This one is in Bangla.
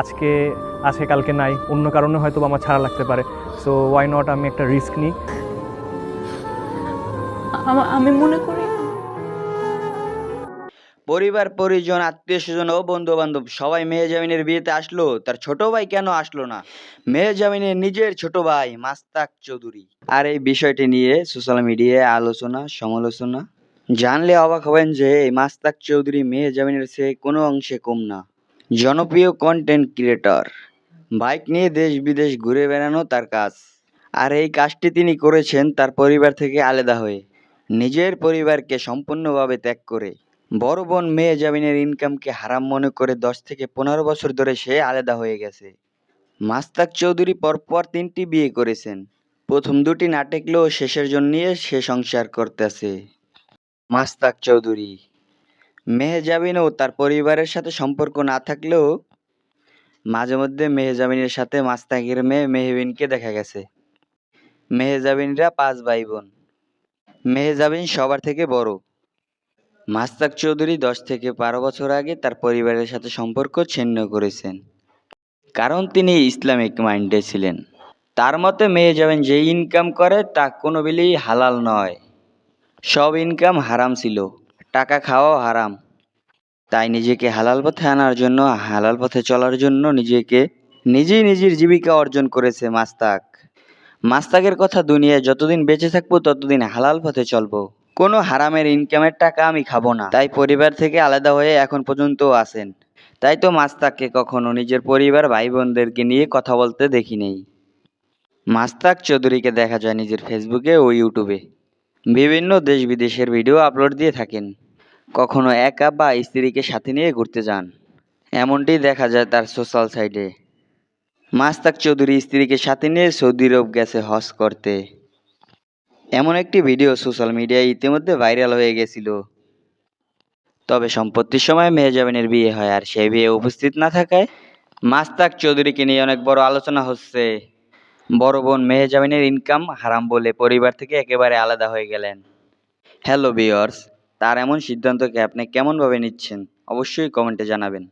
আজকে আছে কালকে নাই। অন্য কারণে হয়তো আমার ছাড়া লাগতে পারে। সো ওয়াই নট আমি একটা রিস্ক নিই? আমি মনে করি পরিবার পরিজন আত্মীয় স্বজন ও বন্ধু বান্ধব সবাই মেহজামিনের বিয়েতে আসলো। তার ছোট ভাই কেন আসলো না? মেহজামিনের নিজের ছোট ভাই মাস্তাক চৌধুরী। আর এই বিষয়টি নিয়ে সোশ্যাল মিডিয়ায় আলোচনা সমালোচনা। জানলে অবাক হবেন যে মাস্তাক চৌধুরী মেহজামিনের সে কোনো অংশে কম না। জনপ্রিয় কন্টেন্ট ক্রিয়েটর বাইক নিয়ে দেশ বিদেশ ঘুরে বেড়ানো তার কাজ। আর এই কাজটি তিনি করেছেন তার পরিবার থেকে আলাদা হয়ে। নিজের পরিবারকে সম্পূর্ণভাবে ত্যাগ করে। বড় বোন মেয়ে জামিনের ইনকামকে হারাম মনে করে দশ থেকে পনেরো বছর ধরে সে আলাদা হয়ে গেছে। মাস্তাক চৌধুরী পরপর তিনটি বিয়ে করেছেন। প্রথম দুটি না টেকলেও শেষের জন্য সে সংসার করতেছে। মাস্তাক চৌধুরী মেহজাবিন ও তার পরিবারের সাথে সম্পর্ক না থাকলেও মাঝে মধ্যে মেহজাবিনের সাথে মাস্তাকের মেয়ে মেহবিনকে দেখা গেছে। মেহজাবিনরা পাঁচ ভাই বোন মেহজাবিন সবার থেকে বড়। মাস্তাক চৌধুরী দশ থেকে বারো বছর আগে তার পরিবারের সাথে সম্পর্ক ছিন্ন করেছেন। কারণ তিনি ইসলামিক মাইন্ডে ছিলেন। তার মতে মেয়ে যাবেন যে ইনকাম করে তা কোনো বিলেই হালাল নয়। সব ইনকাম হারাম ছিল। টাকা খাওয়াও হারাম। তাই নিজেকে হালাল পথে আনার জন্য, হালাল পথে চলার জন্য নিজেকে নিজেই নিজের জীবিকা অর্জন করেছে মাস্তাক। মাস্তাকের কথা দুনিয়ায় যতদিন বেঁচে থাকব, ততদিন হালাল পথে চলবো। কোনো হারামের ইনকামের টাকা আমি খাব না। তাই পরিবার থেকে আলাদা হয়ে এখন পর্যন্ত আসেন তাই তো মাস্তাককে কখনো নিজের পরিবার ভাই বোনদেরকে নিয়ে কথা বলতে দেখি নেই। মাস্তাক চৌধুরীকে দেখা যায় নিজের ফেসবুকে ও ইউটিউবে বিভিন্ন দেশ বিদেশের ভিডিও আপলোড দিয়ে থাকেন। কখনো একা বা স্ত্রীকে সাথে নিয়ে ঘুরতে যান। এমনটি দেখা যায় তার সোশ্যাল সাইটে। মাস্তাক চৌধুরী স্ত্রীকে সাথে নিয়ে সৌদি আরব গেছে হজ করতে। এমন একটি ভিডিও সোশ্যাল মিডিয়ায় ইতিমধ্যে ভাইরাল হয়ে গেছিল। তবে সম্পত্তির সময় মেহজাবিনের বিয়ে হয় আর সেই বিয়ে উপস্থিত না থাকায় মাস্তাক চৌধুরীকে নিয়ে অনেক বড় আলোচনা হচ্ছে। বড় বোন মেহজাবিনের ইনকাম হারাম বলে পরিবার থেকে একেবারে আলাদা হয়ে গেলেন। হ্যালো বিয়ার্স তার এমন সিদ্ধান্তকে আপনি কেমনভাবে নিচ্ছেন অবশ্যই কমেন্টে জানাবেন।